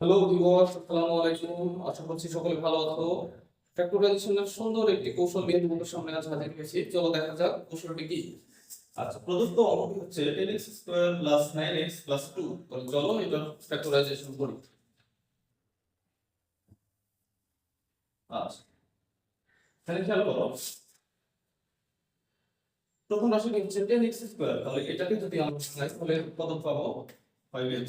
Hello viewers আসসালামু আলাইকুম। আশা করছি সকলে ভালো আছো। ফ্যাক্টরাইজেশনের সুন্দর একটি কৌশল নিয়ে তোমাদের সামনে আজ হাজির হয়েছি। চলো দেখা যাক কৌশলটি কি। আচ্ছা প্রদত্ত অঙ্কটি হচ্ছে 10x square plus 9x plus 2 তাহলে চলো এটা ফ্যাক্টরাইজেশন করি। আচ্ছা তাহলে খেয়াল করো। প্রথম রাশিটি হচ্ছে? টেন এক্স স্কোয়ার তাহলে এটাকে যদি আমরা তাহলে কত পাবো? 5x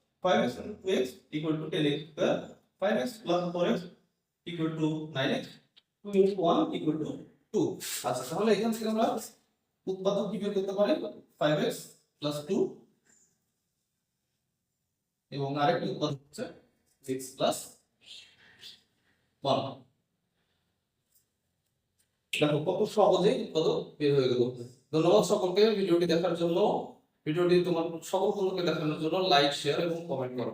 5x into 2x equal to 10x square 5x plus 4x equal to 9x 2 into 1 equal to two আচ্ছা তাহলে এখান থেকে আমরা উৎপাদক কি বের করতে পারি? ফাইভ এক্স প্লাস এবং আরেকটি উৎপাদক হচ্ছে সিক্স প্লাস ওয়ান দেখো, কত সহজেই উৎপাদক বের হয়ে গেল। ধন্যবাদ সকলকে ভিডিওটি দেখার জন্য। ভিডিওটি তোমার সকল বন্ধুকে দেখানোর জন্য লাইক শেয়ার এবং কমেন্ট করো।